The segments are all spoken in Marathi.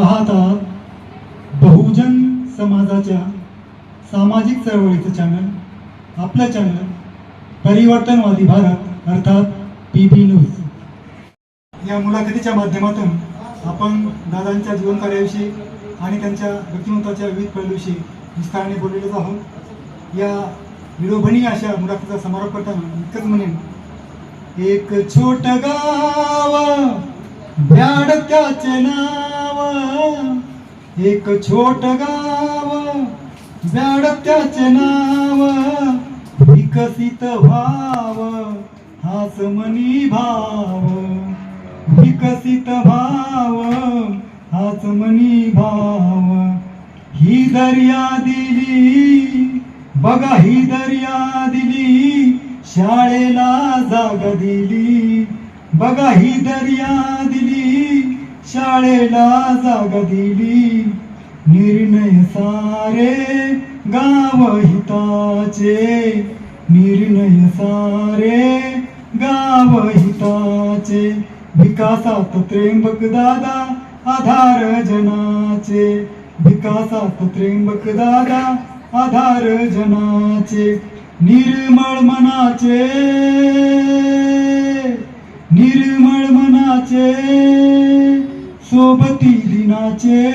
पाहता बहुजन समाजाच्या सामाजिक चळवळीचं चॅनल आपलं चॅनल परिवर्तनवादी भारत अर्थात पी बी न्यूज या मुलाखतीच्या माध्यमातून आपण दादांच्या जीवनकार्याविषयी आणि त्यांच्या व्यक्तिमत्वाच्या विविध पैलूविषयी विस्ताराने बोललेलोच आहोत. या विलोभनीय अशा मुलाखतीचा समारोप करताना इतकंच म्हणेन एक छोट गाव ब्याड त्याचे नाव. एक छोट गाव ब्याड त्याचे नाव विकसित भाव हाच मनी भाव विकसित भाव हाच मनी भाव. ही दर्या दिली बघा ही दर्या दिली शाळेला जाग दिली. बघा ही दर्या दिली शाळेला जागा दिली. निर्णय सारे गाव हिताचे. निर्णय सारे गाव हिताचे. विकासात त्र्यंबक दादा आधार जनाचे. विकासात त्र्यंबक दादा आधार जनाचे. निर्मळ मनाचे. निर्मळ मनाचे. सोबती दिनाचे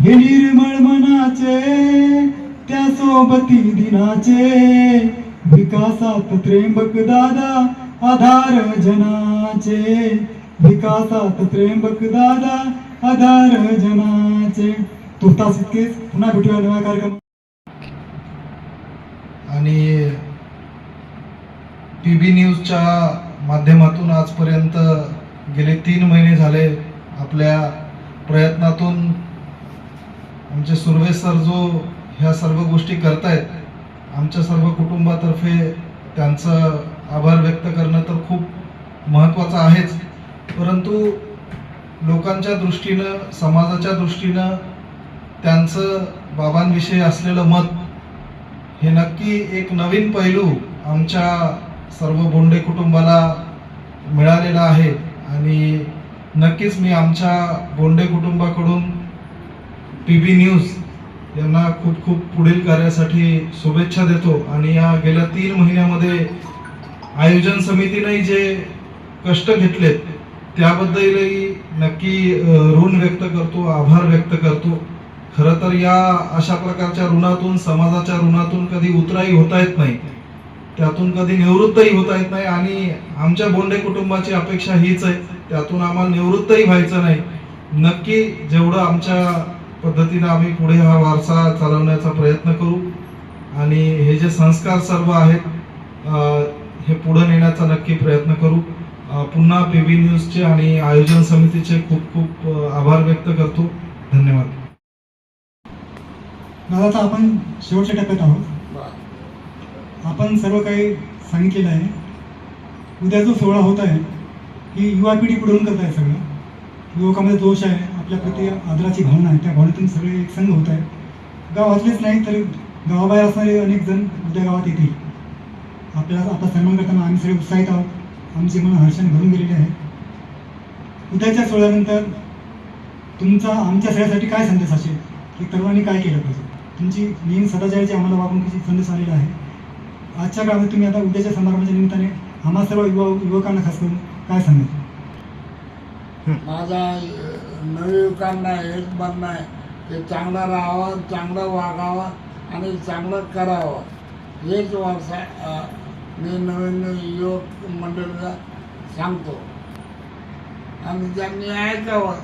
हे निर्मळ मनाचे त्या सोबती दिनाचे विकासात त्रेंबक दादा आधार जनाचे. विकासात त्रेंबक दादा आधार जनाचे. तुर्तास इतकेच पुन्हा भेटूया नव्या कार्यक्रम. आणि टी व्ही न्यूजच्या माध्यमातून आजपर्यंत गेले तीन महिने झाले. आपल्या प्रयत्नातून आमचे सुर्वे सर जो ह्या सर्व गोष्टी करतायत आमच्या सर्व कुटुंबातर्फे त्यांचं आभार व्यक्त करणं तर खूप महत्त्वाचं आहेच. परंतु लोकांच्या दृष्टीनं समाजाच्या दृष्टीनं त्यांचं बाबांविषयी असलेलं मत हे नक्की एक नवीन पैलू आमच्या सर्व बोंडे कुटुंबाला मिळालेला आहे आणि नक्कीच मी आमच्या बोंडे कुटुंबाकडून पी बी न्यूज यांना खूप खूप पुढील कार्यासाठी शुभेच्छा देतो. आणि या गेल्या तीन महिन्यामध्ये आयोजन समितीनेही जे कष्ट घेतलेत त्याबद्दलही नक्की ऋण व्यक्त करतो आभार व्यक्त करतो. खरं तर या अशा प्रकारच्या ऋणातून समाजाच्या ऋणातून कधी उतराई होता येत नाही. त्यातून कधी निवृत्तही होता येत नाही. आणि आमच्या बोंडे कुटुंबाची अपेक्षा हीच आहे. त्यातून आम्हाला निवृत्तही व्हायचं नाही. नक्की जेवढं आमच्या पद्धतीनं आम्ही पुढे हा वारसा चालवण्याचा प्रयत्न करू आणि हे जे संस्कार सर्व आहेत हे पुढे नेण्याचा नक्की प्रयत्न करू. पुन्हा पी बी न्यूजचे आणि आयोजन समितीचे खूप खूप आभार व्यक्त करतो. धन्यवाद. दादा आता आपण शेवटच्या टप्प्यात आहोत. आपण सर्व काही सांगितलेलं आहे उद्या जो सोहळा होत आहे. ही युवा पिढी पुढे करत आहे सगळं. युवकामध्ये दोष आहे आपल्या प्रति आदराची भावना आहे. त्या भावनेतून सगळे एक संघ होत आहे गावातलेच नाही तर गावाबाहेर असणारे अनेक जण उद्या गावात येतील. आपल्याला आपला सन्मान करताना आम्ही सगळे उत्साहित आहोत. आमची मन हर्षाने भरून गेलेली आहे उद्याच्या सोहळ्यानंतर तुमचा आमच्या सगळ्यासाठी काय संदेश असेल? की तरुणांनी काय केलं पाहिजे? तुमची नेहमी सदाचाराची आम्हाला वागणुकीची संदेश आलेला आहे. आजच्या काळामध्ये तुम्ही आता उद्याच्या समारंभाच्या निमित्ताने आम्हा सर्व युवा युवकांना खास करून काय सांगाल माझा नवयुवकांना हेच म्हणणं आहे. की चांगलं राहावं चांगलं वागावं आणि चांगलं करावं. हेच वारसा मी नवीन युवक मंडळीला सांगतो. आणि त्यांनी ऐकावं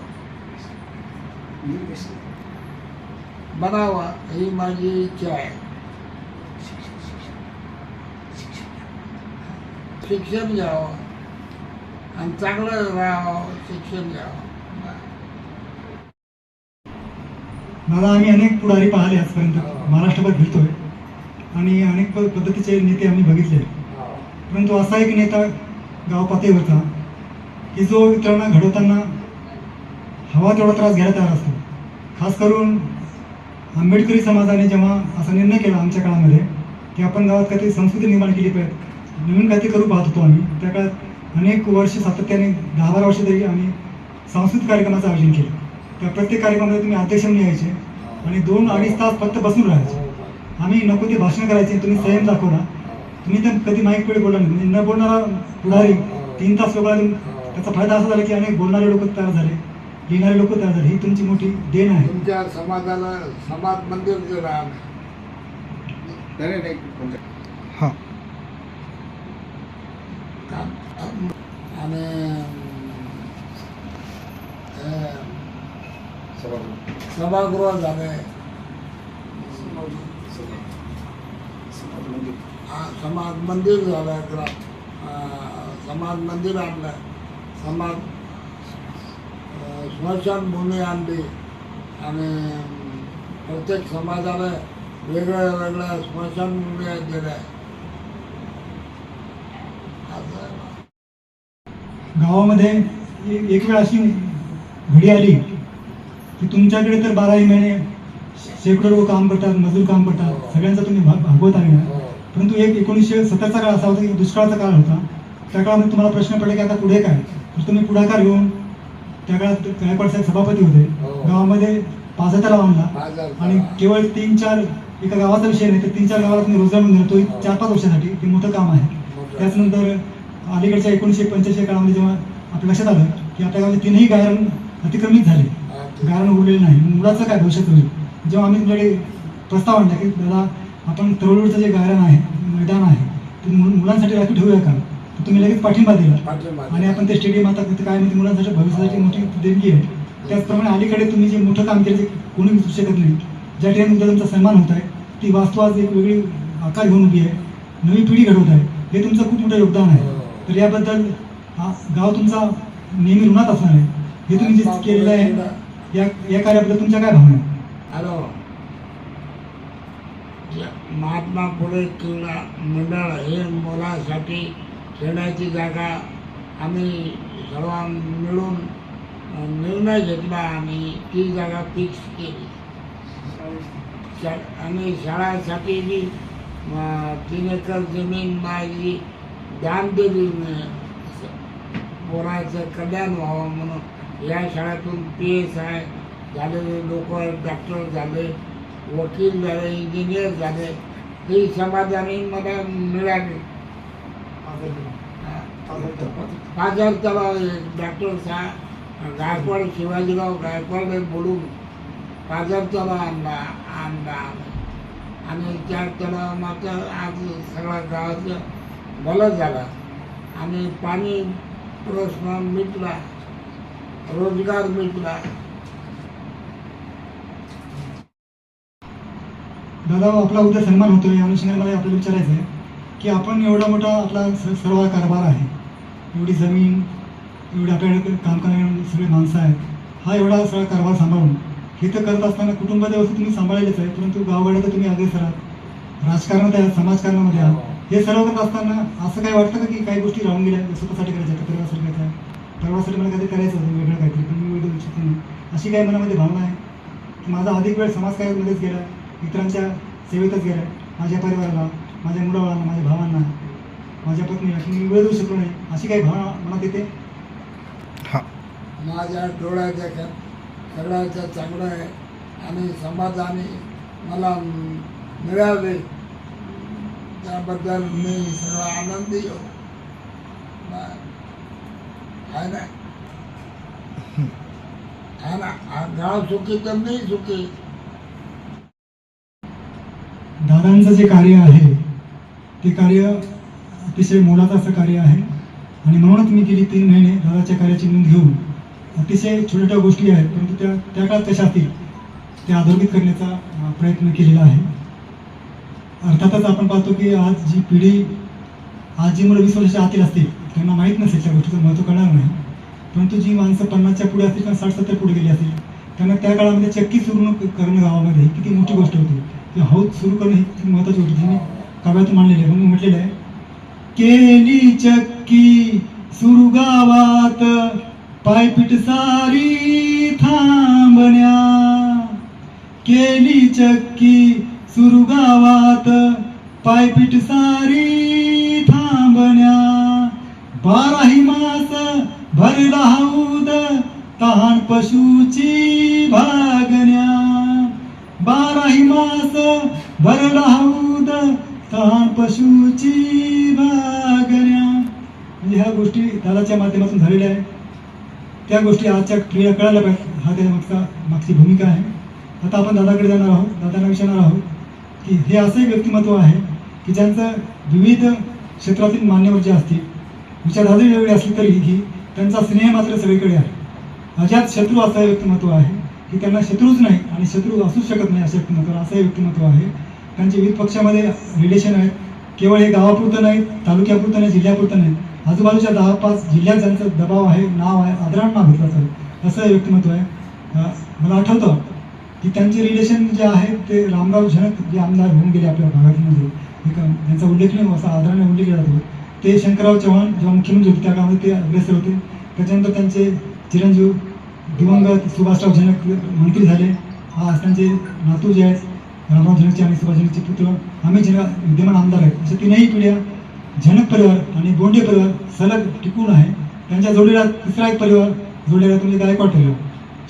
बनावं ही माझी इच्छा आहे. शिक्षण घ्यावं. आणि चांगलं राहावं शिक्षण घ्यावं मला आम्ही अनेक पुढारी पाहिले आजपर्यंत. महाराष्ट्रभर फिरतोय. आणि अनेक पद्धतीचे नेते आम्ही बघितले. परंतु असा एक नेता गाव पातळीवरचा की जो इतरांना घडवताना हवा तेवढा त्रास घ्यायला तयार असतो. खास करून आंबेडकरी समाजाने जेव्हा असा निर्णय केला आमच्या काळामध्ये की आपण गावात काहीतरी संस्कृती निर्माण केली पाहिजे नवीन काहीतरी करू पाहत होतो आम्ही. त्या काळात अनेक वर्ष सातत्याने दहा बारा वर्ष तरी आम्ही सांस्कृतिक कार्यक्रमाचं आयोजन केलं. त्या प्रत्येक कार्यक्रमामध्ये तुम्ही अध्यक्ष म्हणून यायचे आणि दोन अडीच तास फक्त बसून राहायचे. आम्ही नको ते भाषण करायचे तुम्ही संयम दाखवला. तुम्ही तर कधी माईक पुढे बोलला नाही. म्हणजे न बोलणारा पुढारी तीन तास लोकांना त्याचा फायदा असा झाला की अनेक बोलणारे लोक तयार झाले लिहिणारे लोक तयार झाले. ही तुमची मोठी देण आहे. तुमच्या समाजाला समाज मंदिर दिलं नाही नाही नाही हां आणि अं, सभागृह आहे झाले समाज मंदिर समाज मंदिर झालं आहे समाज मंदिर आणलं समाज स्मशानभूमी आणली आणि प्रत्येक समाजाला वेगळ्या वेगळ्या स्मशानभूमी दिल्या असं आहे. गावामध्ये एक वेळ अशी घडी आली की तुमच्याकडे तर बाराही महिने शेकडो लोक काम करतात मजूर काम करतात सगळ्यांचा तुम्ही भाग भागवत आहे. ना. परंतु एक एकोणीसशे सत्तरचा काळ असा होता की दुष्काळाचा काळ होता. त्या काळामध्ये तुम्हाला प्रश्न पडला की आता पुढे काय? तर तुम्ही पुढाकार घेऊन त्या काळात गायकवाड साहेब सभापती होते. हो. गावामध्ये पाझा तलाव आणला. आणि केवळ तीन चार एका गावाचा विषय नाही तर तीन चार गावाला तुम्ही रोजगार मिळून दिला तो एक चार पाच वर्षासाठी. ते मोठं काम आहे. त्याचनंतर अलीकडच्या एकोणीसशे पंच्याऐंशी काळामध्ये जेव्हा आपल्या लक्षात आलं की आपल्या गावाचे तीनही गायरण अतिक्रमित झाले. ते- गायरण उरलेले नाही. मुलाचं काय भविष्यात होईल? जेव्हा आम्ही तुमच्याकडे प्रस्ताव आणला की दादा आपण तरोडूरचं जे गायरण आहे मैदान आहे ते मुलांसाठी राखीव ठेवूया का? तर तुम्ही लगेच पाठिंबा दिला. आणि आपण ते स्टेडियम आता तिथे काय म्हणजे मुलांसाठी भविष्यासाठी मोठी देणगी आहे. त्याचप्रमाणे अलीकडे तुम्ही जे मोठं काम केलं जे कोणी विसरू शकत नाही. ज्या ठिकाणी उद्या तुमचा सन्मान होत आहे ती वास्तू आज एक वेगळी आकार घेऊन उभी आहे. नवी पिढी घडवत आहे. हे तुमचं खूप मोठं योगदान आहे. तर याबद्दल हा गाव तुमचा नेहमी ऋणात असणार आहे. हे तुम्ही जे केलेलं आहे या या कार्याबद्दल तुमच्या काय भावना हॅलो. ज- महात्मा फुले क्रीडा मंडळ हे मुलासाठी खेळण्याची जागा आम्ही सर्व मिळून निर्णय घेतला आणि ती जागा फिक्स केली. आणि शाळासाठी अ, तीन एकर जमीन माझी दान पोरायचं कल्याण व्हावं म्हणून या शाळेतून पी एस आय झालेले लोक डॉक्टर झाले वकील झाले इंजिनियर झाले ही समाधानी मला मिळाली. माझ्या तलाव डॉक्टर साहेब गायकवाड शिवाजीराव गायकवाड बोलून पाजार तलाव आणला आणला आणि त्या तलावामाचं आज सगळ्या गावाचं भलं झाला. आणि पाणी प्रश्न मिटला रोजगार मिटला. दादा आपला उद्या सन्मान होतोय. या अनुषंगाने मला आपल्याला विचारायचं आहे की आपण एवढा मोठा आपला सर्व कारभार आहे. एवढी जमीन एवढी आपल्याकडे काम करणारे सगळे माणसं आहेत. हा एवढा सगळा कारभार सांभाळून हे तर करत असताना कुटुंबाच्या वस्तू तुम्ही सांभाळलेच आहे परंतु गावगाड्या तर तुम्ही अग्रेसर राहात. राजकारणात आहात समाजकारणामध्ये आहात. हे सर्व करत असताना असं काय वाटतं का की काही गोष्टी राहून गेल्या? स्वतःसाठी करायच्या परिवारासाठी करायच्या आहेत? परिवारासाठी मला काहीतरी करायचं होतं वेगळं काहीतरी पण मी वेगळं इच्छित नाही. अशी काही मनामध्ये भावना आहे? की माझा अधिक वेळ समाजकार्यामध्येच गेला इतरांच्या सेवेतच गेला माझ्या परिवाराला माझ्या मुलाबाळांना माझ्या भावांना माझ्या पत्नीला की मी वेळ देऊ शकलो नाही? अशी काही भावना मनात येते? हां. माझ्या डोळ्याच्या ख सगळ्याचं चांगलं आहे. आणि समाजाने मला म, मिळाले त्याबद्दल मी सगळा आनंदी आहे. ना? आहे ना? हा गाव सुखी तर नाही सुखी. दादांचं जे कार्य आहे ते कार्य अतिशय मोलाचं असं कार्य आहे. आणि म्हणूनच मी गेली तीन महिने दादाच्या कार्याची नोंद घेऊन अतिशय छोट्या छोट्या गोष्टी आहेत परंतु त्या त्या काळात कशा असतील त्या अधोरेखित करण्याचा प्रयत्न केलेला आहे. अर्थातच आपण पाहतो की आज जी पिढी आज जी मुलं वीस वर्षाच्या आतील असतील त्यांना माहीत नसेल त्या गोष्टीचं महत्त्व कळणार नाही. परंतु जी माणसं पन्नासच्या पुढे असतील किंवा साठ सत्तर पुढे गेली असतील त्यांना त्या काळामध्ये चक्की सुरू न करणं गावामध्ये ही किती मोठी गोष्ट होती. ती हौद सुरू करणं ही किती महत्त्वाची गोष्ट होती. काव्यात मांडलेली आहे म्हणून म्हटलेलं आहे. केली चक्की सुरू गावात पायपीट सारी थांबण्या. केली चक्की सुरू गावात पायपीट सारी थांबण्या. बाराही मास भरला हौद तहान पशूची भागण्या. बाराही मास भरला हौद तहान पशूची भागण्या. म्हणजे ह्या गोष्टी दादाच्या माध्यमातून झालेल्या आहे त्या गोष्टी आजच्या क्रिया कळायला पाहिजे. हा त्याच्या मागचा मागची भूमिका आहे. आता आपण दादाकडे जाणार आहोत. दादांना विचारणार आहोत. की हे असंही व्यक्तिमत्व आहे की ज्यांचं विविध क्षेत्रातील मान्यवर जे असतील विचारधारा वेगळी असली तरीही त्यांचा स्नेह मात्र सगळीकडे आहे. अजात शत्रू असं व्यक्तिमत्व आहे की त्यांना शत्रूच नाही आणि शत्रू असूच शकत नाही असं व्यक्तिमत्व असं व्यक्तिमत्व आहे. त्यांचे विविध पक्षामध्ये रिलेशन आहेत. केवळ हे गावापुरतं नाही तालुक्यापुरतं नाही जिल्ह्यापुरतं नाही. आजूबाजूच्या दहा पाच जिल्ह्यात ज्यांचं दबाव आहे नाव आहे आदरांना नाव घेतलं जातं असं व्यक्तिमत्व आहे. मला आठवतं की त्यांचे रिलेशन जे आहे ते रामराव झनक जे आमदार होऊन गेले आपल्या भागातमध्ये. एक त्यांचा उल्लेखनीय असा आदराने उल्लेख केला जातो. ते शंकरराव चव्हाण जेव्हा मुख्यमंत्री होते त्या काळामध्ये ते अग्रेसर होते. त्याच्यानंतर त्यांचे चिरंजीव दिवंगत सुभाषराव झनक मंत्री झाले. आज त्यांचे नातू जे आहेत रामराव झनकचे आणि सुभाष झनकचे पुत्र आम्ही जेव्हा विद्यमान आमदार आहेत अशा तीनही पिढ्या झनक परिवार आणि बोंडे परिवार सलग टिकून आहे. त्यांच्या जोडीला तिसरा एक परिवार जोडलेला म्हणजे गायकवाड परिवार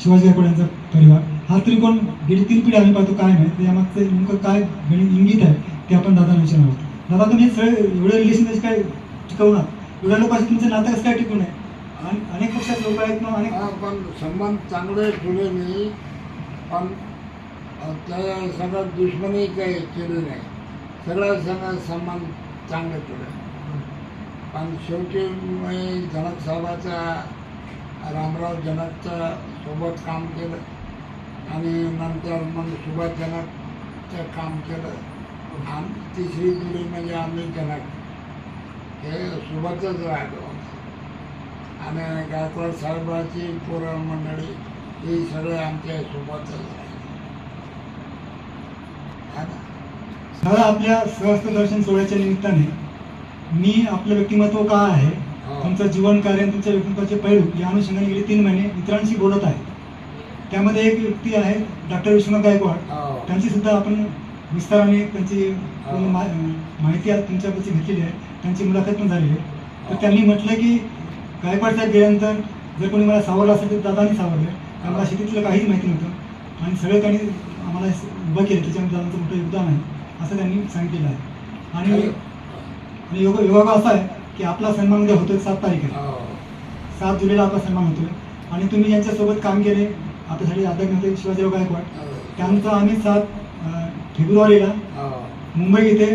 शिवाजी गायकवाड यांचा परिवार. हा त्रिकोण गेली तीन पिढी आम्ही पाहतो काय माहिती यामागचं नेमकं काय गणित इंगित आहे ते आपण दादांना विचारणार आहोत. दादा तुम्ही सगळे एवढे रिलेशन काय टिकवणार? एवढ्या लोकांशी तुमचं नातं कसं काय टिकून आहे? आणि अनेक पक्षात लोक आहेत ना अनेक पण संबंध चांगले ठेवले नाही पण त्या सगळ्या दुश्मनी काही केली नाही. सगळ्या सगळ्या संबंध चांगले ठेवले. पण शेवटी मी जनक साहेबाचा रामराव जनकच्या सोबत काम केलं. आणि नंतर मग सुभाष जनकचं काम केलं. आणि तिसरी पिढी म्हणजे आम्ही जनक. हे सोबतच राहिलो. आणि गायकवाड साहेबाची पोरं मंडळी ही सगळे आमच्या सोबतच राहिले. आपल्या सहस्त्र दर्शन सोहळ्याच्या निमित्ताने मी आपलं व्यक्तिमत्व काय आहे? हो. तुमचं जीवन कार्य आणि तुमच्या व्यक्तित्वाचे पैलू या अनुषंगाने गेले तीन महिने इतरांशी बोलत आहे. त्यामध्ये एक व्यक्ती आहे डॉक्टर विश्वनाथ गायकवाड. हो. त्यांची सुद्धा आपण विस्ताराने त्यांची हो. माहिती आज तुमच्याकडची घेतलेली आहे. त्यांची मुलाखत पण झाली आहे. तर हो. त्यांनी म्हटलं की गायकवाड साहेब गेल्यानंतर जर कोणी मला सावरलं असेल तर दादानी सावरलं. कारण मला शेतीतलं काहीच माहिती नव्हतं. आणि सगळं त्यांनी आम्हाला उभं केलं. त्याच्यामध्ये दादांचं मोठं योगदान आहे. असं त्यांनी सांगितलेलं आहे. आणि योग योगा असा आहे की आपला सन्मान उद्या होतोय सात तारीख आहे. सात जुलैला आपला सन्मान होतोय. आणि तुम्ही यांच्यासोबत काम केले. आपल्यासाठी आदरणीय होते शिवाजीराव गायकवाड. त्यांचा आम्ही सात फेब्रुवारीला हो. मुंबई येथे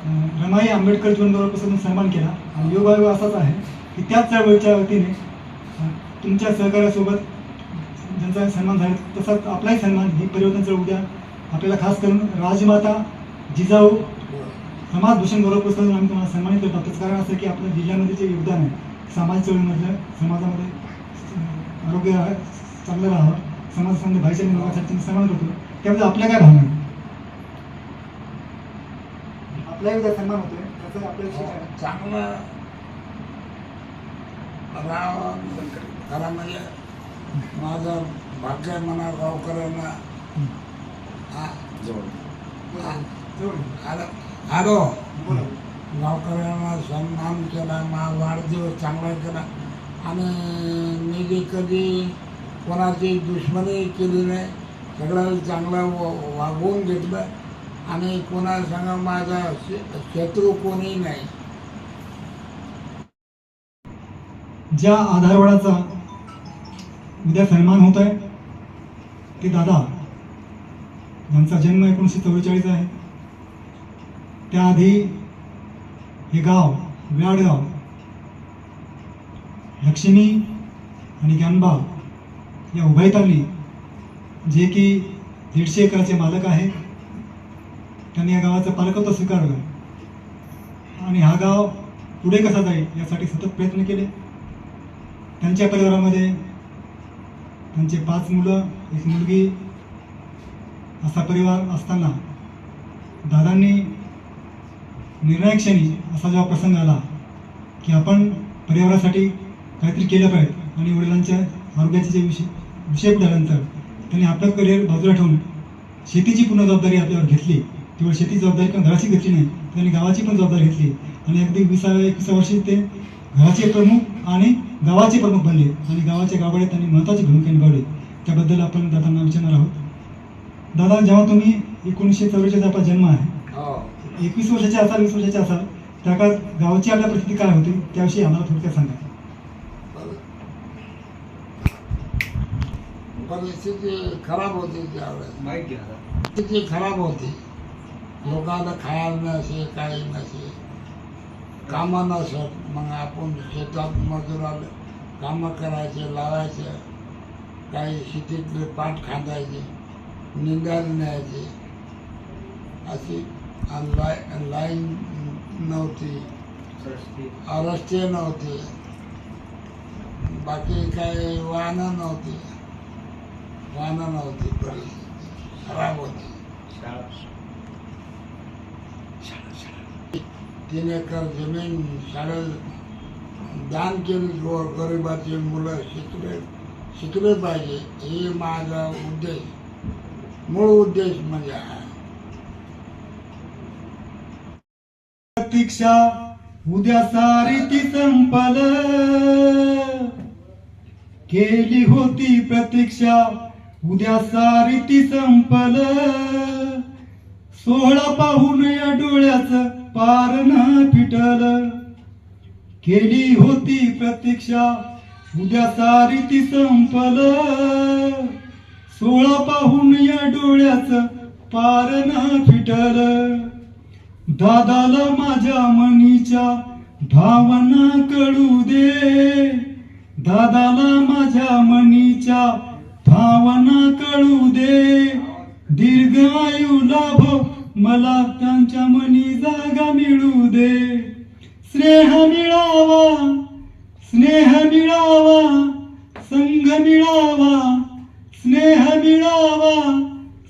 अं, रमाई आंबेडकर जीवनगौरवपासून सन्मान केला आणि योगायोग असाच आहे की त्याच चळवळीच्या वतीने तुमच्या सहकार्यासोबत ज्यांचा सन्मान झाला तसाच आपलाही सन्मान ही परिवर्तन चळवळ उद्या आपल्याला खास करून राजमाता जिजाऊ समाजभूषण गौरव पुरस्कारून आम्ही तुम्हाला सन्मानित करतो त्याचं कारण असं की आपल्या जिल्ह्यामध्ये जे योगदान आहे समाज चळवळीमधलं समाजामध्ये आरोग्य चांगलं राहावं समाजामध्ये भाईचारे निर्माणासाठी तुम्ही सन्मान करतो त्यामध्ये आपल्या काय भावना? आपला एकदा सन्मान होतोय. त्याचं आपल्या चांगलं राव म्हणजे माझं भाग्य म्हणा गावकऱ्यांना. हॅलो. गावकऱ्यांना सन्मान केला मा वाढदिवस चांगला केला. आणि मी जे कधी कोणाची दुश्मनी केली नाही सगळं चांगलं वागवून घेतलं आणि कोणासंग माझा शत्रू कोणी नाही. ज्या आधारवडाचा उद्या सन्मान होत आहे ते दादा ज्यांचा जन्म एकोणीसशे चव्वेचाळीस आहे त्याआधी हे गाव व्याडगाव लक्ष्मी आणि ज्ञानबाग या उभयतावली जे की दीडशे एकराचे मालक आहे. त्यांनी या गावाचं पालकत्व स्वीकारलं. आणि हा गाव पुढे कसा जाईल यासाठी सतत प्रयत्न केले. त्यांच्या परिवारामध्ये त्यांचे पाच मुलं एक मुलगी असा परिवार असताना दादांनी निर्णायक क्षणी असा जेव्हा प्रसंग आला की आपण परिवारासाठी काहीतरी केलं पाहिजे आणि वडिलांच्या आरोग्याचे जे विषय विषय पुढे आल्यानंतर त्यांनी आपलं करिअर बाजूला ठेवून शेतीची पूर्ण जबाबदारी आपल्यावर घेतली. केवळ शेती जबाबदारी किंवा घराची घेतली नाही त्यांनी गावाची पण जबाबदारी घेतली. आणि अगदी विसाव्या एकविसाव्या वर्षी ते घराचे प्रमुख आणि गावाचे प्रमुख बनले. आणि गावाच्या गावाड्यात त्यांनी महत्त्वाची भूमिका निभावली. त्याबद्दल आपण दादांना विचारणार आहोत. दादा जेव्हा तुम्ही एकोणीसशे चौवेचाळीस आपला जन्म आहे हो. एकवीस वर्षाचे असाल वीस वर्षाचे असाल त्या काळात गावची आपल्या परिस्थिती काय होती? त्याविषयी आम्हाला थोडक्यात सांगा. परिस्थिती खराब होती त्यावेळेस. घ्या परिस्थिती खराब होती. लोकांना खायला नसे काही नसे. कामं नसत मग आपण शेतात मजुराला कामं करायचे लावायचे. काही शेतीतले पाठ खांदायचे निंदायला न्यायचे. अशी लाय लाईन नव्हती. रस्ते नव्हते. बाकी काही वाहनं नव्हती. वाहनं नव्हती परिस्थिती खराब होती. तीन एकर जमीन शाळेत दान केली गोर गरिबाची मुलं शिकले शिकले पाहिजे हे माझा उद्देश. मूळ उद्देश म्हणजे आहे प्रतीक्षा उद्या सारी ती संपल. केली होती प्रतीक्षा उद्या सारी ती संपल. सोहळा पाहून या डोळ्याचं पार न फिटल. केली होती प्रतीक्षा उद्या सारी ती संपल. सोहळा पाहून या डोळ्याचं पार न फिटल. दादाला माझ्या मनीच्या भावना कळू दे. दादाला माझ्या मनीच्या भावना कळू दे. दीर्घ आयु लाभो मला त्यांच्या मनी जागा मिळू दे. स्नेह मिळावा स्नेह मिळावा संघ मिळावा स्नेह मिळावा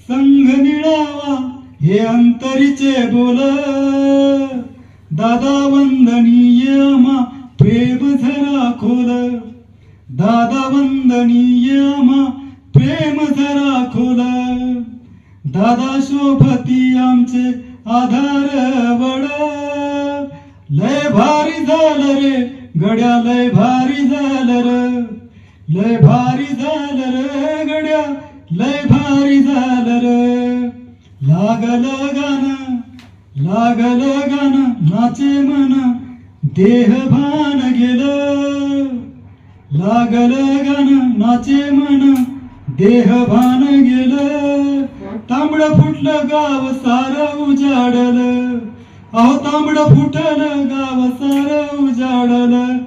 संघ मिळावा. हे अंतरीचे बोल. दादा वंदनीय मा प्रेम झरा खोल. दादा वंदनीय मा प्रेम जरा खोल. दादा शोभती आमचे आधार वड. लय भारी झालं रे गड्या लय भारी झालं र. लय भारी झालं रे गड्या लय भारी झालं र. लागल गाणं लागल गाणं नाचे मन देह भान गेलं. लागल गाणं नाचे मन देह भान गेलं तांबड फुटलं गाव सार उजाडलं. अहो तांबड फुटल गाव सार उजाडलं.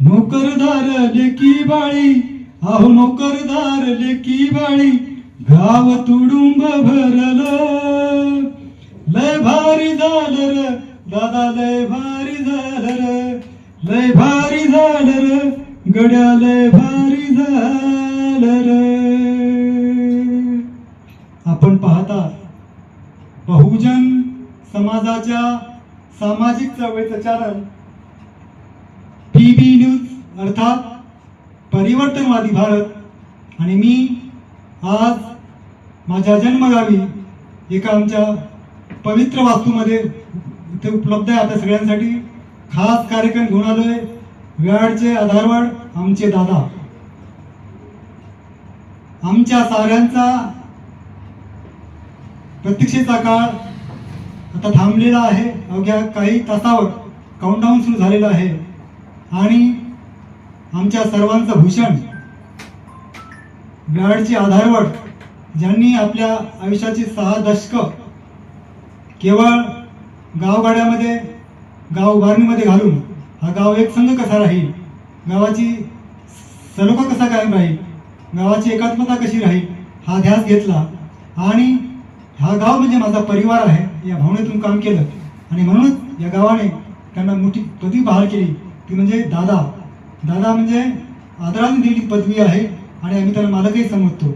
नोकरदार लेकी बाळी अहो नोकरदार लेकी बाळी गाव तुडुंब भरल. लय भारी झालं र दादा लय भारी झालं र. लय भारी झालं र गड्या लय भारी झालं र. आपण पाहता बहुजन समाजाच्या सामाजिक चळवळीचं चालन पी बी न्यूज अर्थात परिवर्तनवादी भारत. आणि मी आज माझ्या जन्मगावी एका आमच्या पवित्र वास्तूमध्ये इथे उपलब्ध आहे. आपल्या सगळ्यांसाठी खास कार्यक्रम घेऊन आलोय. व्याडचे आधारवाड आमचे दादा. आमच्या साऱ्यांचा प्रतीक्षेचा काळ आता थांबलेला आहे. अवघ्या काही तासावर काउंटडाऊन सुरू झालेला आहे. आणि आमच्या सर्वांचं भूषण ब्राडची आधारवड ज्यांनी आपल्या आयुष्याची सहा दशकं केवळ गावगाड्यामध्ये गाव उभारणीमध्ये घालून हा गाव एक संघ कसा राहील? गावाची सलोखा कसा कायम राहील? गावाची एकात्मता कशी राहील? हा ध्यास घेतला. आणि हा गाव म्हणजे माझा परिवार आहे. या भावनेतून काम केलं. आणि म्हणूनच या गावाने त्यांना मोठी पदवी बहाल केली. ती म्हणजे दादा. दादा म्हणजे आदराने दिलेली पदवी आहे आणि आम्ही त्याला मालकही समजतो.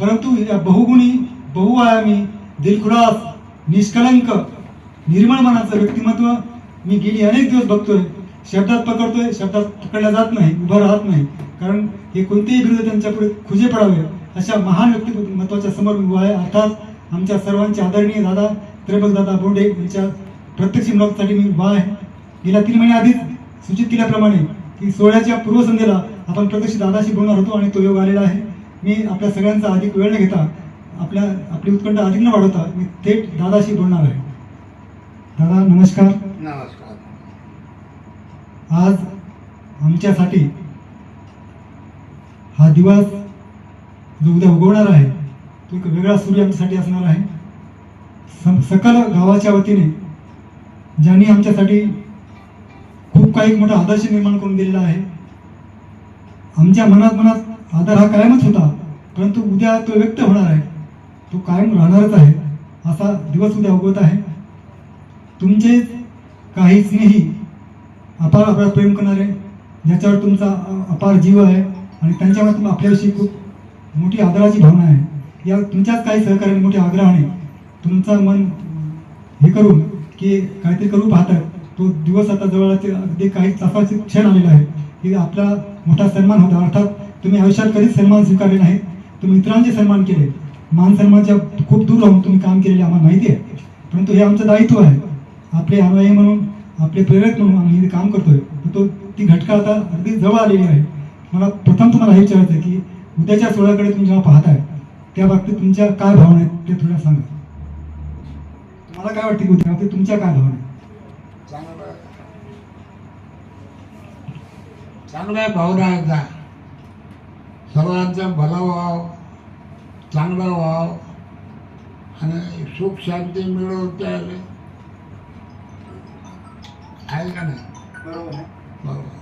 परंतु या बहुगुणी बहुआयामी दिलखुलास निष्कलंक निर्मळ मनाचं व्यक्तिमत्व मी गेली अनेक दिवस बघतोय. शब्दात पकडतोय शब्दात पकडला जात नाही उभं राहत नाही. कारण हे कोणतेही विरोध त्यांच्यापुढे खुजे पडावे अशा महान व्यक्तिमत्वाच्या समोर उभा आहे. अर्थात आमच्या सर्वांचे आदरणीय दादा त्रिपक दादा बोंडे यांच्या प्रत्यक्ष मुलाखतीसाठी मी उभा आहे. गेल्या तीन महिन्या आधीच सूचित केल्याप्रमाणे की सोहळ्याच्या पूर्वसंध्येला आपण प्रत्यक्ष दादाशी बोलणार होतो आणि तो योग आलेला आहे. मी आपल्या सगळ्यांचा अधिक वेळ न घेता आपल्या आपली उत्कंठ अधिक न वाढवता मी थेट दादाशी बोलणार आहे. दादा नमस्कार. नमस्कार. आज आमच्यासाठी हा दिवस जो उद्या उगवणार आहे एक वेगळा सूर्य आमच्यासाठी असणार आहे. सम- सकल गावाच्या वतीने ज्यांनी आमच्यासाठी खूप काही मोठा आदर्श निर्माण करून दिलेला आहे. आमच्या मनात मनात आदर हा कायमच होता परंतु उद्या तो व्यक्त होणार आहे. तो कायम राहणारच आहे असा दिवस उद्या उगवत आहे. तुमचे काही स्नेही अपार अपार प्रेम करणारे ज्याच्यावर तुमचा अपार जीव आहे आणि त्यांच्यावर तुम्ही आपल्याविषयी खूप मोठी आदराची भावना आहे. या तुमच्याच काही सहकार्याने मोठ्या आग्रहाने तुमचं मन हे करून की काहीतरी करू पाहतात तो दिवस आता जवळचे अगदी काही तासाचे क्षण आलेला आहे की आपला मोठा सन्मान होता. अर्थात तुम्ही आयुष्यात कधीच सन्मान स्वीकारले नाही तुम्ही इतरांचे सन्मान केले. मान सन्मानच्या खूप दूर राहून तुम्ही काम केलेले आम्हाला माहिती आहे. परंतु हे आमचं दायित्व आहे. आपले अनुयायी म्हणून आपले प्रेरक म्हणून आम्ही हे काम करतोय. तो ती घटका आता अगदी जवळ आलेली आहे. मला प्रथम तुम्हाला हे विचारायचं आहे की उद्याच्या सोहळ्याकडे तुम्ही जेव्हा पाहताय त्या बाबतीत तुमच्या काय भावना आहेत ते थोड्या सांगा. तुम्हाला काय वाटते उद्या बाबतीत तुमच्या काय भावना आहेत? चांगलं चांगल्या भावना आहेत ना. सर्वांचं भलं व्हावं चांगलं व्हावं. आणि सुख शांती मिळवता आले आहे का नाही? बरोबर आहे.